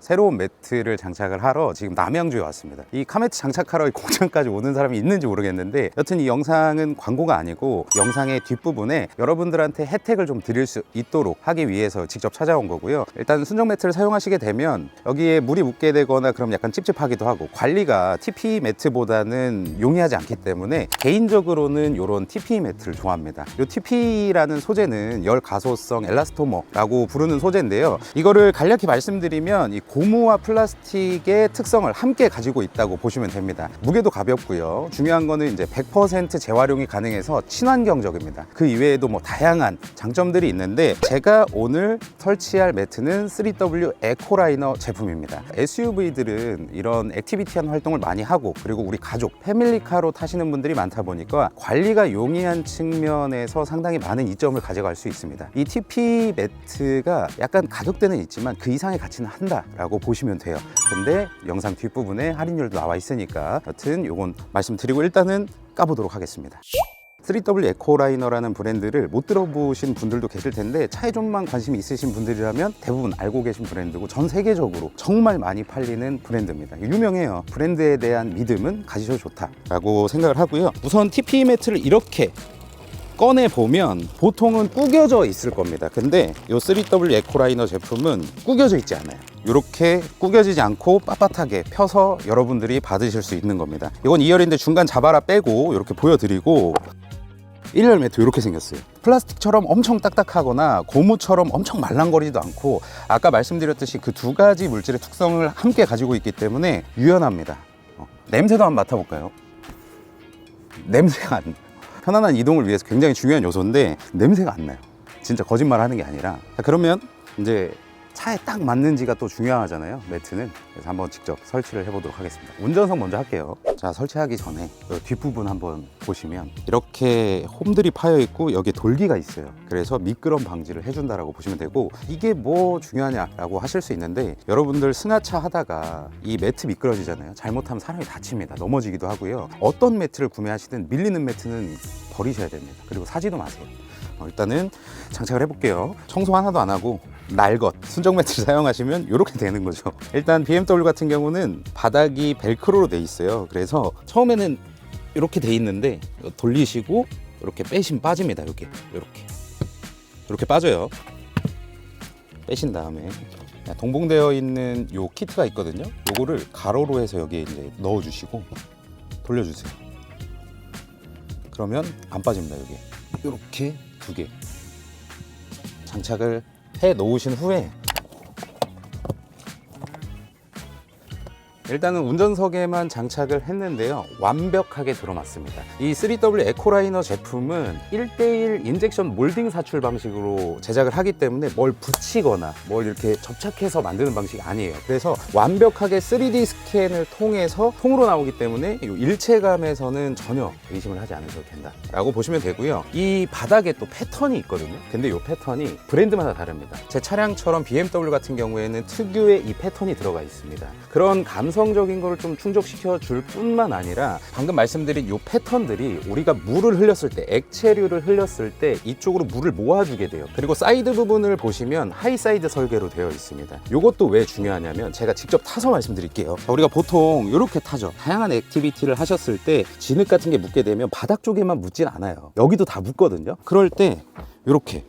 새로운 매트를 장착을 하러 지금 남양주에 왔습니다. 이 카매트 장착하러 이 공장까지 오는 사람이 있는지 모르겠는데 여튼 이 영상은 광고가 아니고 영상의 뒷부분에 여러분들한테 혜택을 좀 드릴 수 있도록 하기 위해서 직접 찾아온 거고요. 일단 순정 매트를 사용하시게 되면 여기에 물이 묻게 되거나 그럼 약간 찝찝하기도 하고 관리가 TP 매트보다는 용이하지 않기 때문에 개인적으로는 이런 TP 매트를 좋아합니다. 이 TP라는 소재는 열 가소성 엘라스토머라고 부르는 소재인데요. 이거를 간략히 말씀드리면 이 고무와 플라스틱의 특성을 함께 가지고 있다고 보시면 됩니다. 무게도 가볍고요. 중요한 거는 이제 100% 재활용이 가능해서 친환경적입니다. 그 이외에도 뭐 다양한 장점들이 있는데 제가 오늘 설치할 매트는 3W 에코라이너 제품입니다. SUV들은 이런 액티비티한 활동을 많이 하고 그리고 우리 가족 패밀리카로 타시는 분들이 많다 보니까 관리가 용이한 측면에서 상당히 많은 이점을 가져갈 수 있습니다. 이 TP 매트가 약간 가격대는 있지만 그 이상의 가치는 한다 라고 보시면 돼요. 근데 영상 뒷부분에 할인율도 나와 있으니까 여튼 요건 말씀드리고 일단은 까보도록 하겠습니다. 3W 에코라이너라는 브랜드를 못 들어보신 분들도 계실 텐데 차에 좀만 관심이 있으신 분들이라면 대부분 알고 계신 브랜드고 전 세계적으로 정말 많이 팔리는 브랜드입니다. 유명해요. 브랜드에 대한 믿음은 가지셔도 좋다라고 생각을 하고요. 우선 TP 매트를 이렇게 꺼내 보면 보통은 구겨져 있을 겁니다. 근데 이 3W 에코라이너 제품은 구겨져 있지 않아요. 이렇게 구겨지지 않고 빳빳하게 펴서 여러분들이 받으실 수 있는 겁니다. 이건 2열인데 중간 잡아라 빼고 이렇게 보여드리고 1열 매트 이렇게 생겼어요. 플라스틱처럼 엄청 딱딱하거나 고무처럼 엄청 말랑거리지도 않고 아까 말씀드렸듯이 그 두 가지 물질의 특성을 함께 가지고 있기 때문에 유연합니다. 어, 냄새도 한번 맡아볼까요? 냄새가 안 나요. 편안한 이동을 위해서 굉장히 중요한 요소인데 냄새가 안 나요. 진짜 거짓말 하는 게 아니라. 자, 그러면 이제 차에 딱 맞는지가 또 중요하잖아요. 매트는. 그래서 한번 직접 설치를 해보도록 하겠습니다. 운전석 먼저 할게요. 자, 설치하기 전에 이 뒷부분 한번 보시면 이렇게 홈들이 파여 있고 여기에 돌기가 있어요. 그래서 미끄럼 방지를 해준다라고 보시면 되고 이게 뭐 중요하냐라고 하실 수 있는데 여러분들 승하차 하다가 이 매트 미끄러지잖아요. 잘못하면 사람이 다칩니다. 넘어지기도 하고요. 어떤 매트를 구매하시든 밀리는 매트는 버리셔야 됩니다. 그리고 사지도 마세요. 어, 일단은 장착을 해볼게요. 청소 하나도 안 하고 날것 순정 매트를 사용하시면 이렇게 되는 거죠. 일단 BMW 같은 경우는 바닥이 벨크로로 돼 있어요. 그래서 처음에는 이렇게 돼 있는데 돌리시고 이렇게 빼시면 빠집니다. 이렇게 이렇게 이렇게 빠져요. 빼신 다음에 동봉되어 있는 요 키트가 있거든요. 요거를 가로로 해서 여기에 이제 넣어 주시고 돌려주세요. 그러면 안 빠집니다. 여기 이렇게 두 개. 장착을 해 놓으신 후에 일단은 운전석에만 장착을 했는데요. 완벽하게 들어맞습니다. 이 3W 에코라이너 제품은 1대1 인젝션 몰딩 사출 방식으로 제작을 하기 때문에 뭘 붙이거나 뭘 이렇게 접착해서 만드는 방식이 아니에요. 그래서 완벽하게 3D 스캔을 통해서 통으로 나오기 때문에 이 일체감에서는 전혀 의심을 하지 않으셔도 된다 라고 보시면 되고요. 이 바닥에 또 패턴이 있거든요. 근데 이 패턴이 브랜드마다 다릅니다. 제 차량처럼 BMW 같은 경우에는 특유의 이 패턴이 들어가 있습니다. 그런 감성 적인 거를 좀 충족시켜 줄 뿐만 아니라 방금 말씀드린 이 패턴들이 우리가 물을 흘렸을 때 액체류를 흘렸을 때 이쪽으로 물을 모아주게 돼요. 그리고 사이드 부분을 보시면 하이 사이드 설계로 되어 있습니다. 이것도 왜 중요하냐면 제가 직접 타서 말씀드릴게요. 자, 우리가 보통 이렇게 타죠. 다양한 액티비티를 하셨을 때 진흙 같은 게 묻게 되면 바닥 쪽에만 묻진 않아요. 여기도 다 묻거든요. 그럴 때 이렇게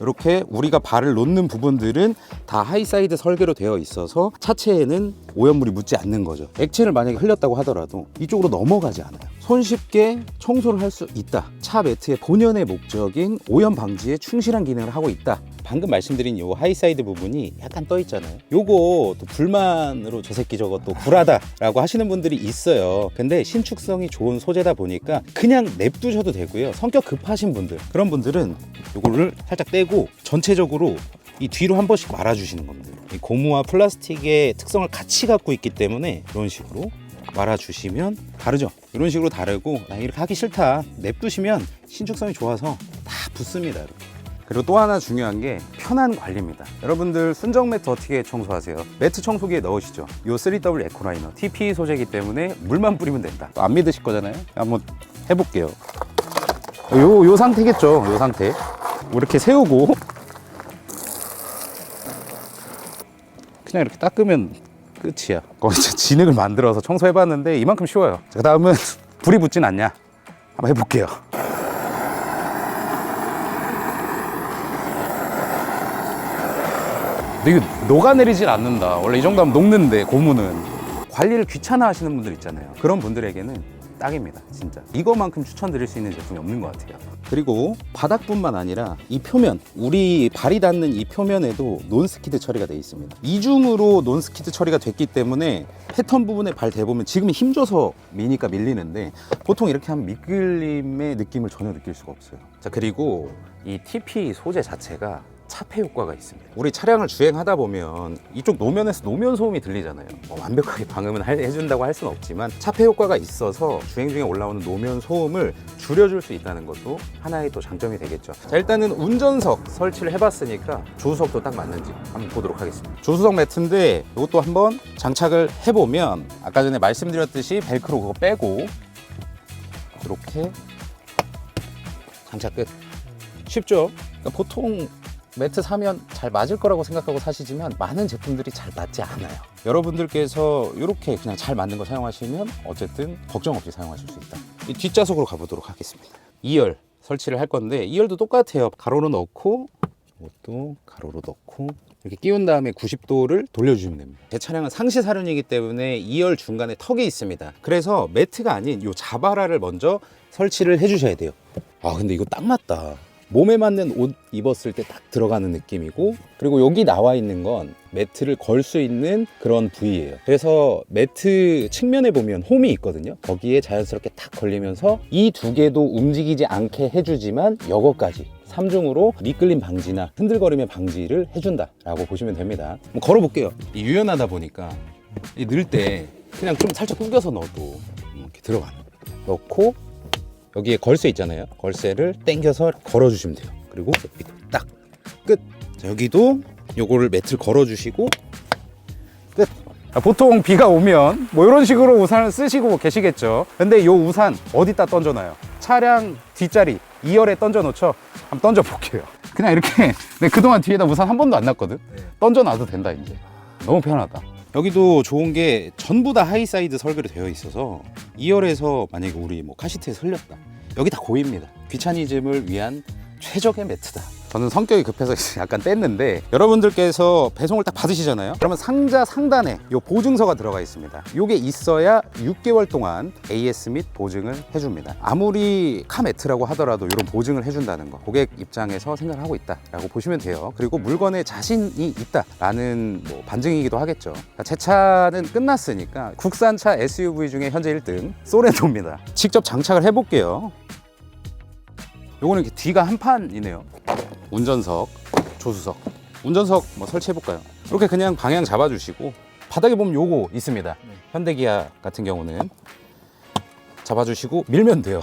이렇게 우리가 발을 놓는 부분들은 다 하이사이드 설계로 되어 있어서 차체에는 오염물이 묻지 않는 거죠. 액체를 만약에 흘렸다고 하더라도 이쪽으로 넘어가지 않아요. 손쉽게 청소를 할 수 있다. 차 매트의 본연의 목적인 오염 방지에 충실한 기능을 하고 있다. 방금 말씀드린 요 하이사이드 부분이 약간 떠 있잖아요. 요거 또 불만으로 저 새끼 저거 또 불하다라고 하시는 분들이 있어요. 근데 신축성이 좋은 소재다 보니까 그냥 냅두셔도 되고요. 성격 급하신 분들 그런 분들은 요거를 살짝 떼고 전체적으로 이 뒤로 한 번씩 말아주시는 겁니다. 이 고무와 플라스틱의 특성을 같이 갖고 있기 때문에 이런 식으로 말아주시면 다르죠. 이런 식으로 다르고 나 이렇게 하기 싫다 냅두시면 신축성이 좋아서 다 붙습니다. 이렇게. 그리고 또 하나 중요한 게 편한 관리입니다. 여러분들 순정 매트 어떻게 청소하세요? 매트 청소기에 넣으시죠. 요 3W 에코라이너 TP 소재이기 때문에 물만 뿌리면 된다. 또안 믿으실 거잖아요. 한번 해볼게요. 요, 요 상태겠죠. 요 상태. 이렇게 세우고 그냥 이렇게 닦으면 끝이야. 거기서 진흙을 만들어서 청소해봤는데 이만큼 쉬워요. 그 다음은 불이 붙진 않냐? 한번 해볼게요. 이거 녹아내리질 않는다. 원래 이 정도 하면 녹는데 고무는 관리를 귀찮아 하시는 분들 있잖아요. 그런 분들에게는 딱입니다. 진짜. 이거만큼 추천드릴 수 있는 제품이 없는 것 같아요. 그리고 바닥뿐만 아니라 이 표면, 우리 발이 닿는 이 표면에도 논스키드 처리가 되어 있습니다. 이중으로 논스키드 처리가 됐기 때문에 패턴 부분에 발 대보면 지금 힘줘서 미니까 밀리는데 보통 이렇게 하면 미끌림의 느낌을 전혀 느낄 수가 없어요. 자, 그리고 이 TP 소재 자체가 차폐 효과가 있습니다. 우리 차량을 주행하다 보면 이쪽 노면에서 노면 소음이 들리잖아요. 뭐 완벽하게 방음은 할- 해준다고 할 수는 없지만 차폐 효과가 있어서 주행 중에 올라오는 노면 소음을 줄여줄 수 있다는 것도 하나의 또 장점이 되겠죠. 자 일단은 운전석 설치를 해봤으니까 조수석도 딱 맞는지 한번 보도록 하겠습니다. 조수석 매트인데 이것도 한번 장착을 해보면 아까 전에 말씀드렸듯이 벨크로 그거 빼고 이렇게 장착 끝. 쉽죠? 그러니까 보통 매트 사면 잘 맞을 거라고 생각하고 사시지만 많은 제품들이 잘 맞지 않아요. 여러분들께서 이렇게 그냥 잘 맞는 거 사용하시면 어쨌든 걱정 없이 사용하실 수 있다. 이 뒷좌석으로 가보도록 하겠습니다. 2열 설치를 할 건데 2열도 똑같아요. 가로로 넣고 이것도 가로로 넣고 이렇게 끼운 다음에 90도를 돌려주시면 됩니다. 제 차량은 상시 사륜이기 때문에 2열 중간에 턱이 있습니다. 그래서 매트가 아닌 이 자바라를 먼저 설치를 해주셔야 돼요. 아 근데 이거 딱 맞다. 몸에 맞는 옷 입었을 때 딱 들어가는 느낌이고 그리고 여기 나와 있는 건 매트를 걸 수 있는 그런 부위예요. 그래서 매트 측면에 보면 홈이 있거든요. 거기에 자연스럽게 탁 걸리면서 이 두 개도 움직이지 않게 해주지만 여거까지 3중으로 미끌림 방지나 흔들거림의 방지를 해준다 라고 보시면 됩니다. 걸어볼게요. 이 유연하다 보니까 넣을 때 그냥 좀 살짝 구겨서 넣어도 이렇게 들어가는. 넣고 여기에 걸쇠 있잖아요. 걸쇠를 당겨서 걸어주시면 돼요. 그리고 이거 딱 끝. 자, 여기도 요거를 매트를 걸어주시고 끝. 아, 보통 비가 오면 뭐 이런 식으로 우산을 쓰시고 계시겠죠. 근데 요 우산 어디다 던져놔요? 차량 뒷자리 2열에 던져놓죠. 한번 던져볼게요. 그냥 이렇게 네, 그동안 뒤에다 우산 한 번도 안 놨거든. 던져놔도 된다 이제. 너무 편하다. 여기도 좋은 게 전부 다 하이사이드 설계로 되어 있어서 2열에서 만약에 우리 뭐 카시트에서 흘렸다. 여기 다 고입니다. 귀차니즘을 위한 최적의 매트다. 저는 성격이 급해서 약간 뗐는데 여러분들께서 배송을 딱 받으시잖아요. 그러면 상자 상단에 요 보증서가 들어가 있습니다. 요게 있어야 6개월 동안 AS 및 보증을 해줍니다. 아무리 카 매트라고 하더라도 이런 보증을 해준다는 거 고객 입장에서 생각을 하고 있다 라고 보시면 돼요. 그리고 물건에 자신이 있다 라는 뭐 반증이기도 하겠죠. 그러니까 제 차는 끝났으니까 국산차 SUV 중에 현재 1등 소렌토입니다. 직접 장착을 해볼게요. 요거는 뒤가 한 판이네요. 운전석, 조수석. 운전석 뭐 설치해 볼까요? 이렇게 그냥 방향 잡아주시고 바닥에 보면 요거 있습니다. 현대기아 같은 경우는 잡아주시고 밀면 돼요.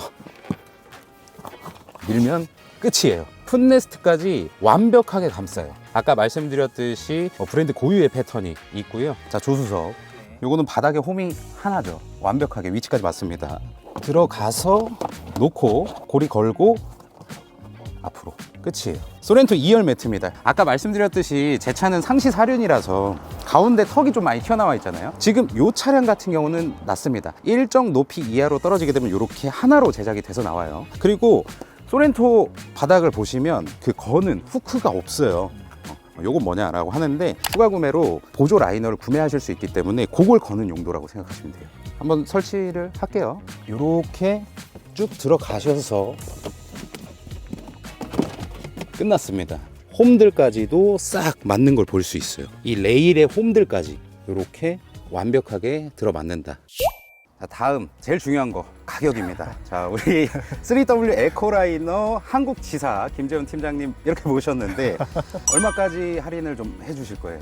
밀면 끝이에요. 풋네스트까지 완벽하게 감싸요. 아까 말씀드렸듯이 뭐 브랜드 고유의 패턴이 있고요. 자 조수석. 요거는 바닥에 홈이 하나죠. 완벽하게 위치까지 맞습니다. 들어가서 놓고 고리 걸고 앞으로 끝이에요. 소렌토 2열 매트입니다. 아까 말씀드렸듯이 제 차는 상시 사륜이라서 가운데 턱이 좀 많이 튀어나와 있잖아요. 지금 이 차량 같은 경우는 낮습니다. 일정 높이 이하로 떨어지게 되면 이렇게 하나로 제작이 돼서 나와요. 그리고 소렌토 바닥을 보시면 그 거는 후크가 없어요. 어, 요건 뭐냐라고 하는데 추가 구매로 보조 라이너를 구매하실 수 있기 때문에 그걸 거는 용도라고 생각하시면 돼요. 한번 설치를 할게요. 이렇게 쭉 들어가셔서 끝났습니다. 홈들까지도 싹 맞는 걸 볼 수 있어요. 이 레일의 홈들까지 이렇게 완벽하게 들어맞는다. 자, 다음 제일 중요한 거 가격입니다. 자, 우리 3W 에코라이너 한국 지사 김재훈 팀장님 이렇게 모셨는데 얼마까지 할인을 좀 해주실 거예요?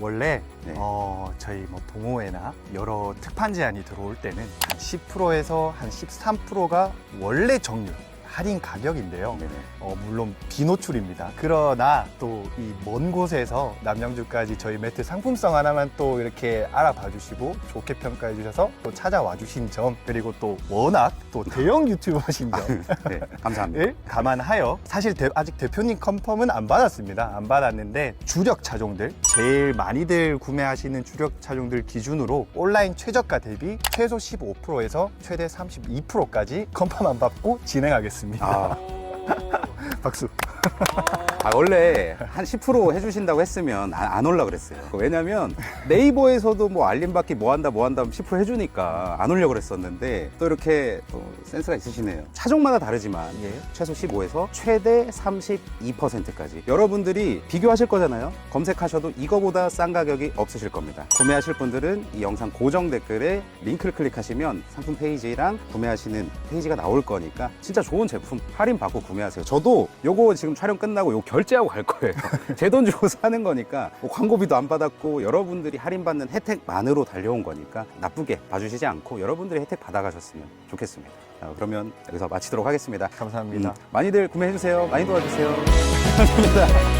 원래 네. 어, 저희 뭐 동호회나 여러 특판 제안이 들어올 때는 한 10%에서 한 13%가 원래 정률 할인 가격인데요. 네네. 어, 물론 비노출입니다. 그러나 또 이 먼 곳에서 남양주까지 저희 매트 상품성 하나만 또 이렇게 알아봐 주시고 좋게 평가해 주셔서 또 찾아와 주신 점 그리고 또 워낙 또 대형 유튜버신 점을 네, 감사합니다. 감안하여 사실 대- 아직 대표님 컨펌은 안 받았습니다. 안 받았는데 주력 차종들 제일 많이들 구매하시는 주력 차종들 기준으로 온라인 최저가 대비 최소 15%에서 최대 32%까지 컨펌 안 받고 진행하겠 습니다. 아, 박수. 아, 원래 한 10% 해주신다고 했으면 안, 안 올라 그랬어요. 왜냐면 네이버에서도 뭐 알림 받기 뭐 한다 뭐 한다 하면 10% 해주니까 안 올려 그랬었는데 또 이렇게 또 센스가 있으시네요. 차종마다 다르지만 예. 최소 15에서 최대 32%까지 여러분들이 비교하실 거잖아요. 검색하셔도 이거보다 싼 가격이 없으실 겁니다. 구매하실 분들은 이 영상 고정 댓글에 링크를 클릭하시면 상품 페이지랑 구매하시는 페이지가 나올 거니까 진짜 좋은 제품 할인 받고 구매하세요. 저도 요거 지금 촬영 끝나고 요 결제하고 갈 거예요. 제 돈 주고 사는 거니까 뭐 광고비도 안 받았고 여러분들이 할인받는 혜택만으로 달려온 거니까 나쁘게 봐주시지 않고 여러분들이 혜택 받아가셨으면 좋겠습니다. 자, 그러면 여기서 마치도록 하겠습니다. 감사합니다. 음, 많이들 구매해주세요. 많이 도와주세요. 감사합니다.